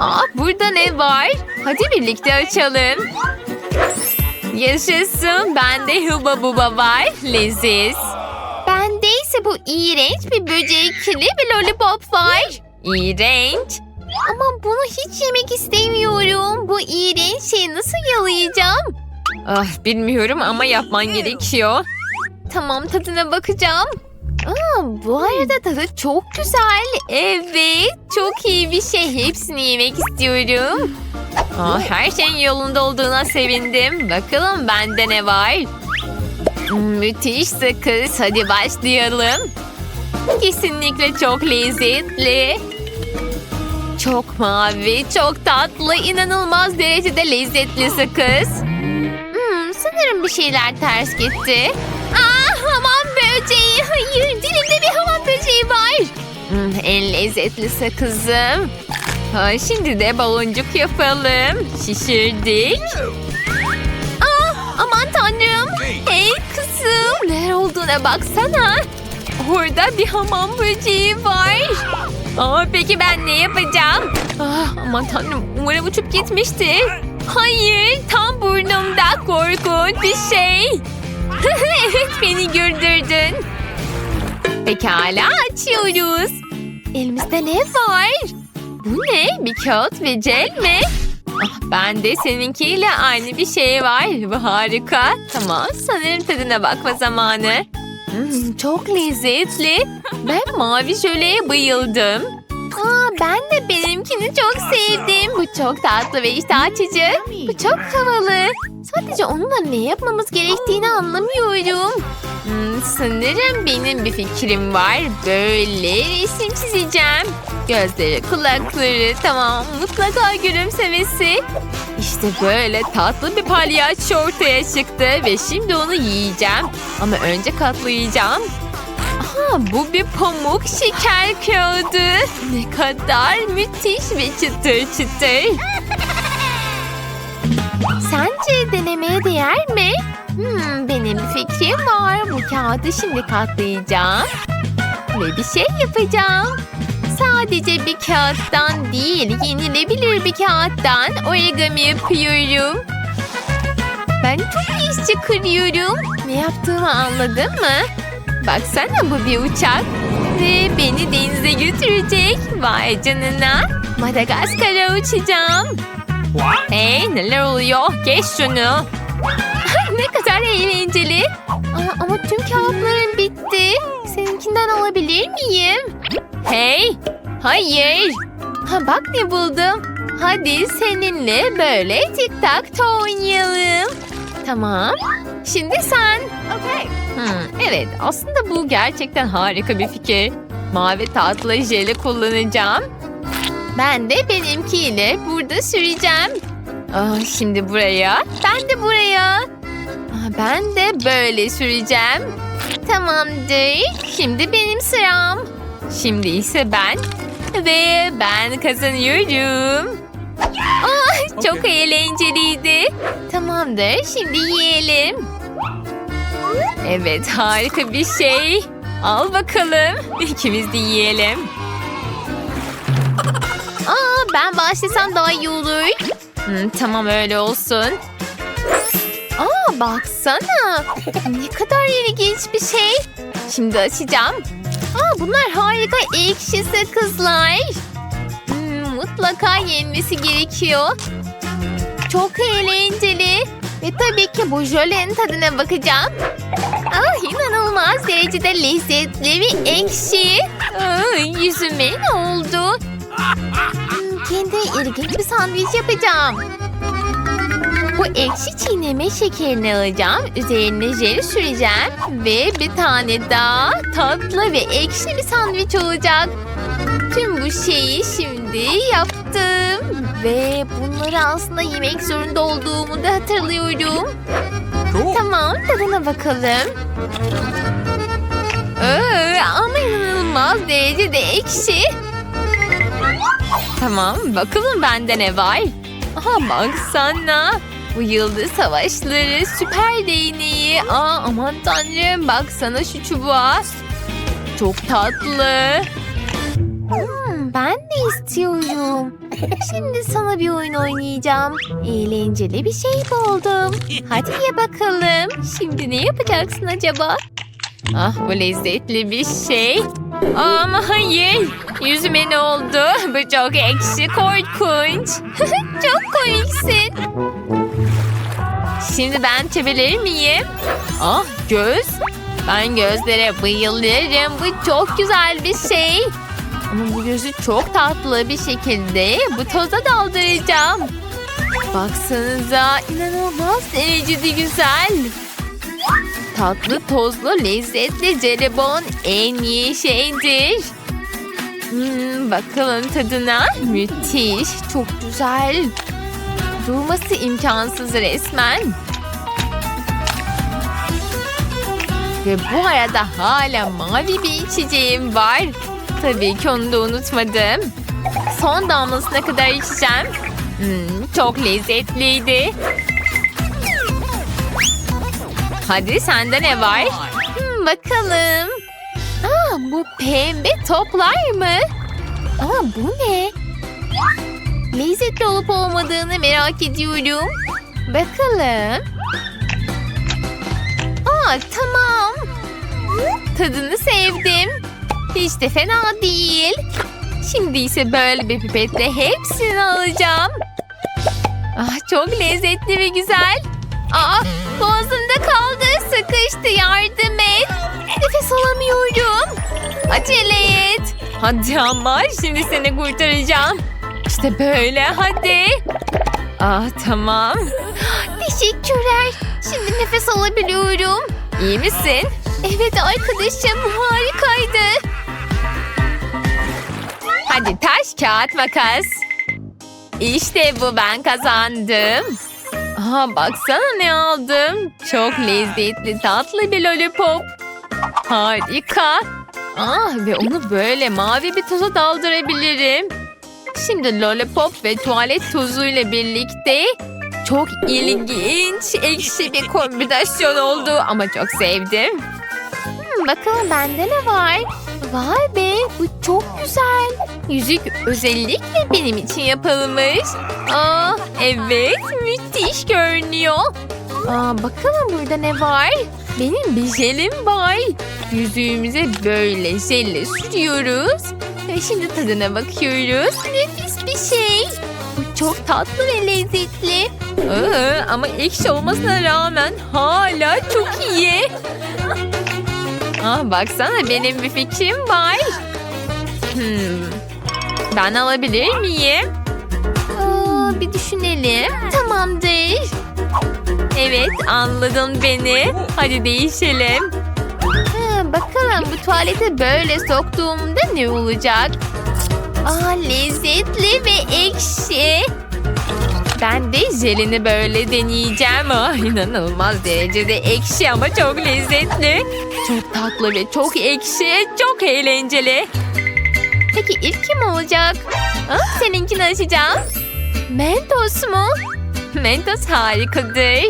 Aa, burada ne var? Hadi birlikte açalım. Yaşasın. Bende huba buba var. Leziz. Bende ise bu iğrenç bir böcekli bir lollipop var. İğrenç. Ama bunu hiç yemek istemiyorum. Bu iğrenç şeyi nasıl yalayacağım? Ah bilmiyorum ama yapman gerekiyor. Tamam tadına bakacağım. Aa, bu arada tadı çok güzel. Evet çok iyi bir şey. Hepsini yemek istiyorum. Aa, her şeyin yolunda olduğuna sevindim. Bakalım bende ne var? Hmm, Müthiş sakız. Hadi başlayalım. Kesinlikle çok lezzetli. Çok mavi, çok tatlı, inanılmaz derecede lezzetli sakız. Hmm, sanırım bir şeyler ters gitti. Aa. Hayır, dilimde bir hamam böceği var. Hmm, en lezzetli sakızım. Ha, şimdi de baloncuk yapalım. Şişirdik. Aa, aman tanrım. Hey kızım, ne olduğuna baksana. Orada bir hamam böceği var. Aa, peki ben ne yapacağım? Ah, aman tanrım umarım uçup gitmiştir. Hayır tam burnumda korkunç bir şey. evet beni güldürdün. Pekala açıyoruz. Elimizde ne var? Bu ne? Bir kağıt ve cel mi? Ah, ben de seninkiyle aynı bir şey var. Bu harika. Tamam sanırım tadına bakma zamanı. Hmm, çok lezzetli. Ben mavi jöleye bayıldım. Aa, ben de benimkini çok sevdim. Bu çok tatlı ve iştah açıcı. Bu çok havalı. Sadece onunla ne yapmamız gerektiğini anlamıyorum. Hmm, sanırım benim bir fikrim var. Böyle resim çizeceğim. Gözleri, kulakları, tamam mutlaka gülümsemesi. İşte böyle tatlı bir palyaço ortaya çıktı ve şimdi onu yiyeceğim. Ama önce katlayacağım. Aha, bu bir pamuk şeker kağıdı. Ne kadar müthiş ve çıtır çıtır. Sence denemeye değer mi? Hmm, benim bir fikrim var. Bu kağıdı şimdi katlayacağım. Ve bir şey yapacağım. Sadece bir kağıttan değil, yenilebilir bir kağıttan origami yapıyorum. Ben çok iş çıkarıyorum. Ne yaptığımı anladın mı? Baksana bu bir uçak. Ve beni denize götürecek. Vay canına. Madagaskar'a uçacağım. Hey neler oluyor? Geç şunu. Ne kadar eğlenceli. Aa, ama tüm kağıtlarım bitti. Seninkinden alabilir miyim? Hey. Hayır. Ha bak ne buldum. Hadi seninle böyle tik tak to oynayalım. Tamam. Şimdi sen. Hmm, evet aslında bu gerçekten harika bir fikir. Mavi tatlı jeli kullanacağım. Ben de benimkiyle burada süreceğim. Aa, şimdi buraya. Ben de buraya. Aa, ben de böyle süreceğim. Tamamdır. Şimdi benim sıram. Şimdi ise ben. Ve ben kazanıyorum. Aa, çok eğlenceliydi. Tamamdır. Şimdi yiyelim. Evet harika bir şey. Al bakalım. İkimiz de yiyelim. Aa, ben başlasam daha iyi olur. Hmm, tamam öyle olsun. Aa baksana. Ne kadar ilginç bir şey. Şimdi açacağım. Aa bunlar harika ekşi sakızlar. Hmm, mutlaka yenmesi gerekiyor. Çok eğlenceli. Ve tabii ki bu jölenin tadına bakacağım. Ah inanılmaz derecede lezzetli ve ekşi. Ah, yüzüme ne oldu? Kendime ilginç bir sandviç yapacağım. Bu ekşi çiğneme şekerini alacağım. Üzerine jeli süreceğim. Ve bir tane daha tatlı ve ekşi bir sandviç olacak. Tüm bu şeyi şimdi yaptım. Ve bunları aslında yemek zorunda olduğumu da hatırlıyorum. Tamam tadına bakalım. Ee, ama inanılmaz derecede ekşi. Tamam bakalım bende ne var. Aha baksana. Bu yıldız savaşları süper değneği. Aa, aman tanrım baksana şu çubuğa. Çok tatlı. Hmm, ben de istiyorum. Şimdi sana bir oyun oynayacağım. Eğlenceli bir şey buldum. Hadi ye bakalım. Şimdi ne yapacaksın acaba? Ah bu lezzetli bir şey. Ama hayır. Yüzüme ne oldu? Bu çok ekşi korkunç. çok komiksin. Şimdi ben çevirir miyim? Ah göz. Ben gözlere bayılırım. Bu çok güzel bir şey. Ama bu gözü çok tatlı bir şekilde bu toza daldıracağım. Baksanıza inanılmaz derecede güzel. Tatlı, tozlu, lezzetli jelibon en iyi şeydir. Hmm, bakalım tadına. Müthiş, çok güzel. Durması imkansız resmen. Ve bu arada hala mavi bir içeceğim var. Tabii ki onu da unutmadım. Son damlasına kadar içeceğim. Hmm, çok lezzetliydi. Hadi sende ne var? Hmm, bakalım. Aa, bu pembe toplar mı? Ama bu ne? Lezzetli olup olmadığını merak ediyorum. Bakalım. Aa, tamam. Tadını sevdim. Hiç de fena değil. Şimdi ise böyle bir pipetle hepsini alacağım. Ah çok lezzetli ve güzel. Aa boğazımda kaldı. Sıkıştı yardım et. Nefes alamıyorum. Acele et. Hadi ama şimdi seni kurtaracağım. İşte böyle hadi. Ah tamam. Teşekkürler. Şimdi nefes alabiliyorum. İyi misin? Evet arkadaşım harikaydı. Hadi taş kağıt makas. İşte bu ben kazandım. Aha baksana ne aldım. Çok lezzetli tatlı bir lollipop. Harika. Ah ve onu böyle mavi bir toza daldırabilirim. Şimdi lollipop ve tuvalet tozuyla birlikte çok ilginç, ekşi bir kombinasyon oldu ama çok sevdim. Hmm, bakalım bende ne var? Vay be bu çok güzel. Yüzük özellikle benim için yapılmış. Aa evet müthiş görünüyor. Aa, bakalım burada ne var? Benim bir jelim var. Yüzüğümüze böyle jelle sürüyoruz. Ve şimdi tadına bakıyoruz. Nefis bir şey. Bu çok tatlı ve lezzetli. Aa, ama ekşi olmasına rağmen hala çok iyi. Ah, baksana benim bir fikrim var. Hmm. Ben alabilir miyim? Aa, bir düşünelim. Tamamdır. Evet anladın beni. Hadi değişelim. Ha, bakalım bu tuvalete böyle soktuğumda ne olacak? Aa, lezzetli ve ekşi. Ben de jelini böyle deneyeceğim. Ah, inanılmaz derecede ekşi ama çok lezzetli. Çok tatlı ve çok ekşi. Çok eğlenceli. Peki ilk kim olacak? Ah, seninkini açacağım. Mentos mu? Mentos harikadır.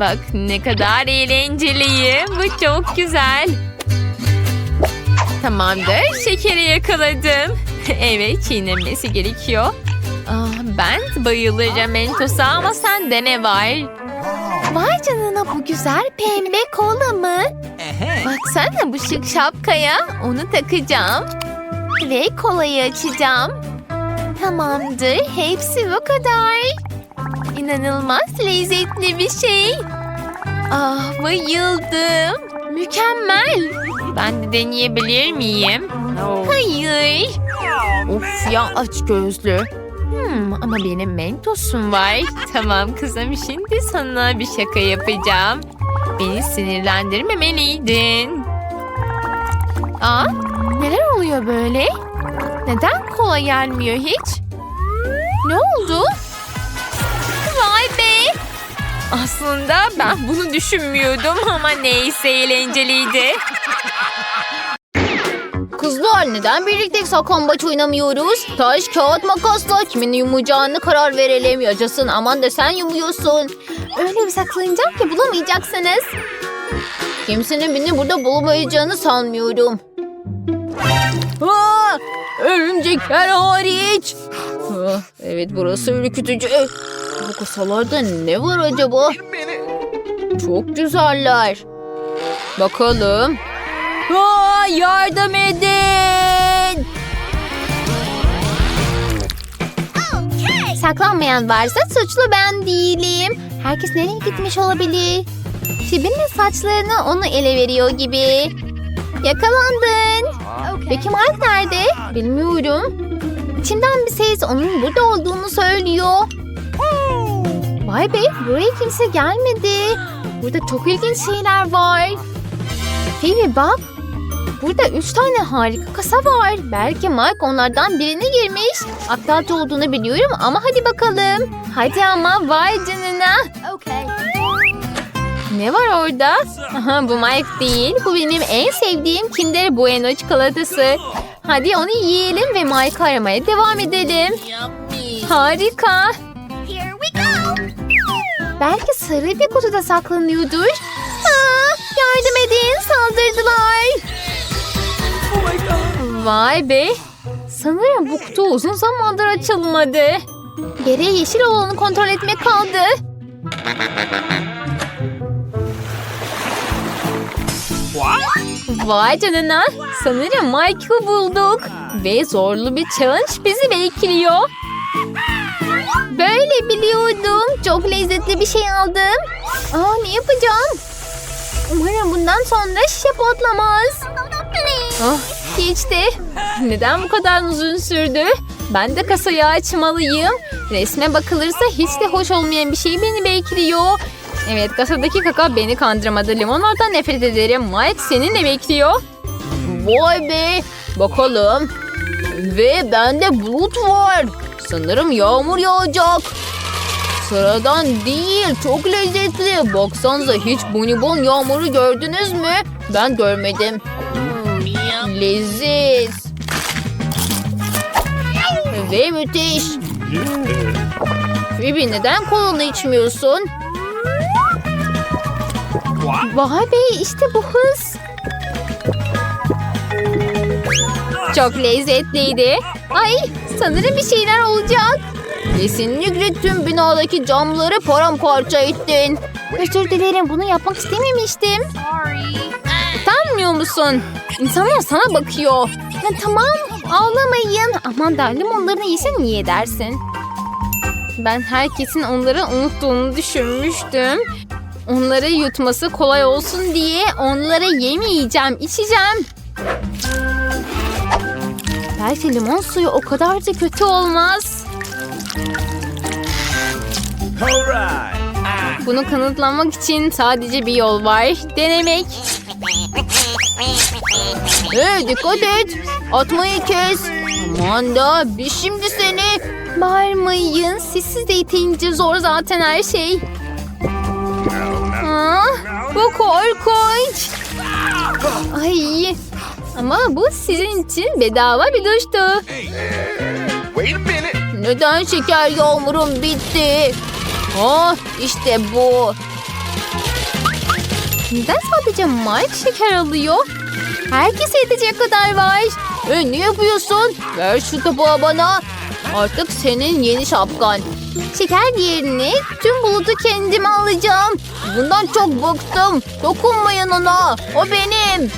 Bak ne kadar eğlenceliyim. Bu çok güzel. Tamamdır. Şekeri yakaladım. evet çiğnemesi gerekiyor. Ah, ben bayılacağım Mentos'a ama sende ne var? Vay canına bu güzel pembe kola mı? Baksana bu şık şapkaya. Onu takacağım. Ve kolayı açacağım. Tamamdır. Hepsi bu kadar. İnanılmaz lezzetli bir şey. Ah bayıldım. Mükemmel. Ben de deneyebilir miyim? Hayır. Of ya aç gözlü. Hmm, ama benim mentosum var. Tamam kızım şimdi sana bir şaka yapacağım. Beni sinirlendirmemeliydin. Aa, neler oluyor böyle? Neden kola gelmiyor hiç? Ne oldu? Vay be! Aslında ben bunu düşünmüyordum ama neyse eğlenceliydi. Kızlar neden birlikte saklambaç oynamıyoruz? Taş, kağıt, makasla kimin yumacağını karar verelim. Yaşasın aman da sen yumuyorsun. Öyle bir saklayacağım ki bulamayacaksınız. Kimsenin beni burada bulamayacağını sanmıyorum. Aa, örümcekler hariç. Ah, evet burası ürkütücü. Bu kasalarda ne var acaba? Çok güzeller. Bakalım. Yardım edin. Saklanmayan varsa suçlu ben değilim. Herkes nereye gitmiş olabilir? Şibin'in saçlarını onu ele veriyor gibi. Yakalandın. Peki Mike nerede? Bilmiyorum. İçimden bir ses onun burada olduğunu söylüyor. Vay be buraya kimse gelmedi. Burada çok ilginç şeyler var. Phoebe bak. Burada üç tane harika kasa var. Belki Mike onlardan birine girmiş. Aptalca olduğunu biliyorum ama hadi bakalım. Hadi ama vay canına. Ne var orada? Aha, bu Mike değil. Bu benim en sevdiğim Kinder Bueno çikolatası. Hadi onu yiyelim ve Mike'ı aramaya devam edelim. Harika. Belki sarı bir kutuda saklanıyordur. Aa, yardım edin saldırdılar. Vay be. Sanırım bu kutu uzun zamandır açılmadı. Geriye yeşil olanı kontrol etmek kaldı. Vay canına. Sanırım Mike'ı bulduk. Ve zorlu bir challenge bizi bekliyor. Böyle biliyordum. Çok lezzetli bir şey aldım. Aa ne yapacağım? Umarım bundan sonra şişe patlamaz. Ah geçti. Neden bu kadar uzun sürdü? Ben de kasayı açmalıyım. Resme bakılırsa hiç de hoş olmayan bir şey beni bekliyor. Evet kasadaki kaka beni kandırmadı. Limonlardan nefret ederim. Mike seni ne bekliyor? Vay be. Bakalım. Ve bende bulut var. Sanırım yağmur yağacak. Sıradan değil, çok lezzetli. Baksanıza hiç bonibon yağmuru gördünüz mü? Ben görmedim. Leziz. Ve müthiş. Phoebe neden kolunu içmiyorsun? Vay be işte bu hız. Çok lezzetliydi. Ay sanırım bir şeyler olacak. Kesinlikle tüm binadaki camları paramparça ettin. Özür dilerim bunu yapmak istememiştim. Utanmıyor musun? İnsanlar sana bakıyor. Ya, tamam ağlamayın. Aman da limonlarını yesen iyi edersin. Ben herkesin onları unuttuğunu düşünmüştüm. Onları yutması kolay olsun diye onları yemeyeceğim, içeceğim. Belki limon suyu o kadar da kötü olmaz. Bunu kanıtlamak için sadece bir yol var. Denemek. Hey dikkat et. Atmayı kes. Aman da biz şimdi seni. Bağırmayın. Sessiz de yeterince zor zaten her şey. Aa, bu korkunç. Ay. Ama bu sizin için bedava bir duştu. Neden şeker yağmurum bitti? Ah işte bu. Neden sadece Mike şeker alıyor? Herkese yetecek kadar var. E, ne yapıyorsun? Ver şu tabağı bana. Artık senin yeni şapkan. Şeker yerine tüm bulutu kendime alacağım. Bundan çok bıktım. Dokunmayın ona. O benim.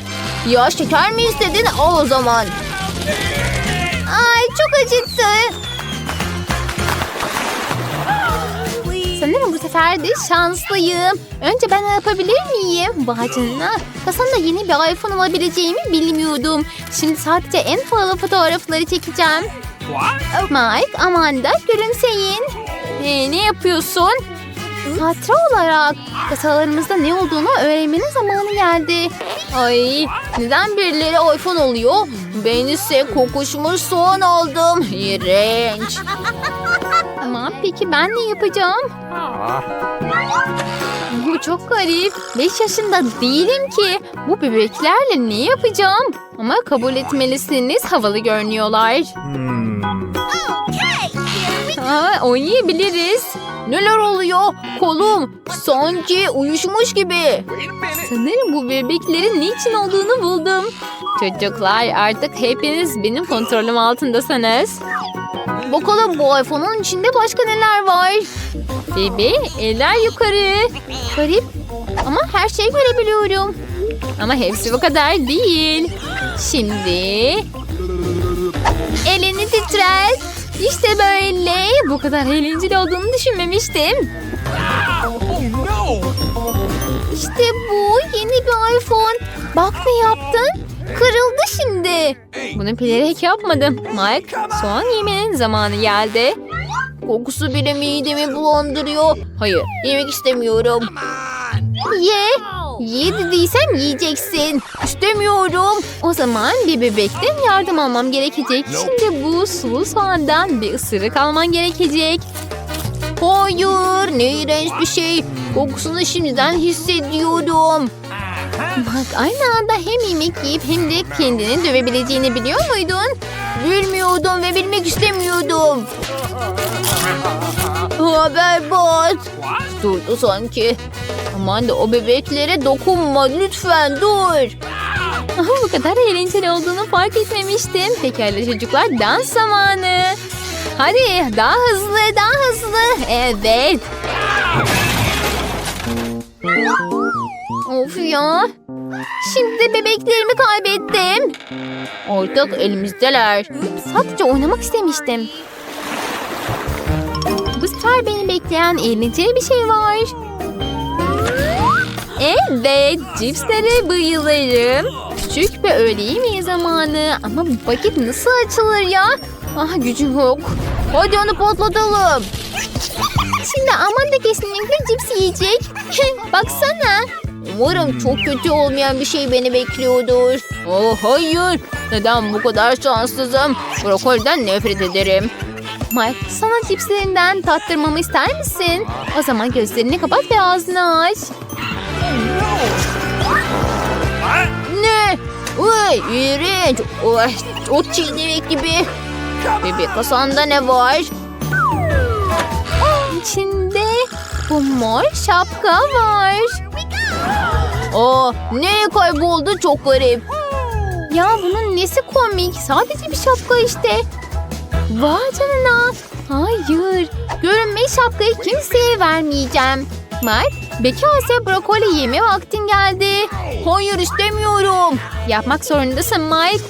Ya şeker mi istedin? Al o zaman. Ay çok acıttı. Sanırım bu sefer de şanslıyım. Önce ben yapabilir miyim? Vay canına. Kasamda yeni bir iPhone alabileceğimi bilmiyordum. Şimdi sadece en pahalı fotoğrafları çekeceğim. Mike, Amanda gülümseyin. Ee, ne yapıyorsun? Hatıra olarak kasalarımızda ne olduğunu öğrenmenin zamanı geldi. Ay neden birileri iPhone oluyor? Ben ise kokuşmuş soğan aldım. İğrenç. Ama peki ben ne yapacağım? Bu çok garip. 5 yaşında değilim ki. Bu bebeklerle ne yapacağım? Ama kabul etmelisiniz havalı görünüyorlar. Aa, oynayabiliriz. Neler oluyor? Kolum sanki uyuşmuş gibi. Sanırım bu bebeklerin niçin olduğunu buldum. Çocuklar artık hepiniz benim kontrolüm altındasınız. Bakalım bu iPhone'un içinde başka neler var. Bebe eller yukarı. Garip ama her şeyi görebiliyorum. Ama hepsi bu kadar değil. Şimdi elini titret. İşte böyle. Bu kadar eğlenceli olduğunu düşünmemiştim. İşte bu yeni bir iPhone. Bak ne yaptın? Kırıldı şimdi. Bunu bilerek yapmadım. Mike soğan yemenin zamanı geldi. Kokusu bile midemi bulandırıyor. Hayır yemek istemiyorum. Ye. Ye dediysem yiyeceksin. İstemiyorum. O zaman bir bebekten yardım almam gerekecek. Şimdi bu sulu soğandan bir ısırık alman gerekecek. Hayır ne iğrenç bir şey. Kokusunu şimdiden hissediyorum. Bak aynı anda hem yemek yiyip hem de kendini dövebileceğini biliyor muydun? Bilmiyordum ve bilmek istemiyordum. Aa, berbat. Durdu sanki. Aman da o bebeklere dokunma lütfen dur. Bu kadar eğlenceli olduğunu fark etmemiştim. Pekala çocuklar dans zamanı. Hadi daha hızlı daha hızlı. Evet. Of ya. Şimdi bebeklerimi kaybettim. Artık elimizdeler. Sadece oynamak istemiştim. Bu sefer beni bekleyen eğlenceli bir şey var. Evet, cipslere bayılırım. Küçük bir öğle yemeği zamanı. Ama bu paket nasıl açılır ya? Ah gücüm yok. Hadi onu patlatalım. Şimdi Amanda kesinlikle cips yiyecek. Baksana. Umarım çok kötü olmayan bir şey beni bekliyordur. Oh hayır. Neden bu kadar şanssızım? Brokoliden nefret ederim. Mike sana cipslerinden tattırmamı ister misin? O zaman gözlerini kapat ve ağzını aç. Ne? Uy, iğrenç. Uy, o çiğnemek gibi. Bebek kasanda ne var? İçinde bu mor şapka var. Aa, ne kayboldu çok garip. Ya bunun nesi komik? Sadece bir şapka işte. Vay canına. Hayır. Görünmeyi şapkayı kimseye vermeyeceğim. Mike, bekarsa brokoli yeme vaktin geldi. Hayır istemiyorum. Yapmak zorundasın Mike.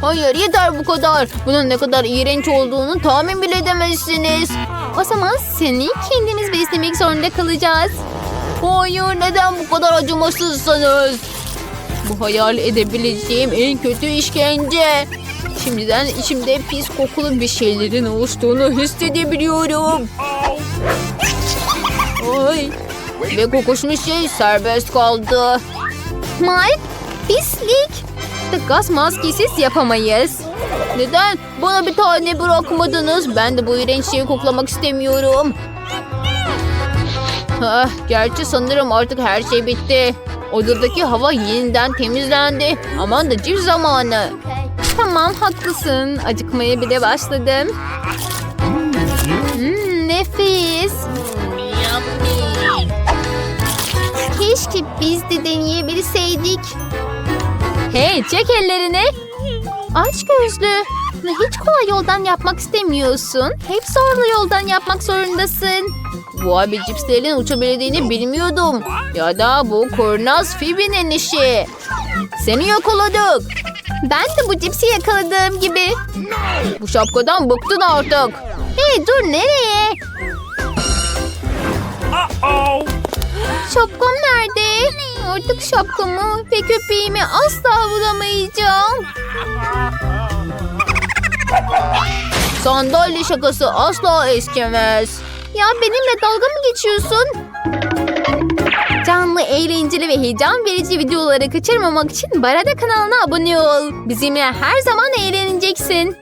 Hayır yeter bu kadar. Bunun ne kadar iğrenç olduğunu tahmin bile edemezsiniz. O zaman seni kendimiz beslemek zorunda kalacağız. Hayır neden bu kadar acımasızsınız? Bu hayal edebileceğim en kötü işkence. Şimdiden içimde pis kokulu bir şeylerin oluştuğunu hissedebiliyorum. Ay. Ve kokuşmuş şey serbest kaldı. Mike, pislik. Gaz maskesiz yapamayız. Neden? Bana bir tane bırakmadınız. Ben de bu iğrenç şeyi koklamak istemiyorum. Ah, gerçi sanırım artık her şey bitti. Odadaki hava yeniden temizlendi. Aman da cips zamanı. Tamam haklısın. Acıkmaya bile başladım. Hmm, nefis. Keşke biz de deneyebilseydik. Hey çek ellerini. Aç gözlü. Hiç kolay yoldan yapmak istemiyorsun. Hep zorlu yoldan yapmak zorundasın. Bu abi cipslerin uçabildiğini bilmiyordum. Ya da bu kurnaz Phoebe'nin işi. Seni yakaladık. Ben de bu cipsi yakaladığım gibi. Bu şapkadan bıktın artık. Hey dur nereye? Uh-oh! Şapkam nerede? Artık şapkamı ve köpeğimi asla bulamayacağım. Sandalye şakası asla eskimez. Ya benimle dalga mı geçiyorsun? Canlı, eğlenceli ve heyecan verici videoları kaçırmamak için Barada kanalına abone ol. Bizimle her zaman eğleneceksin.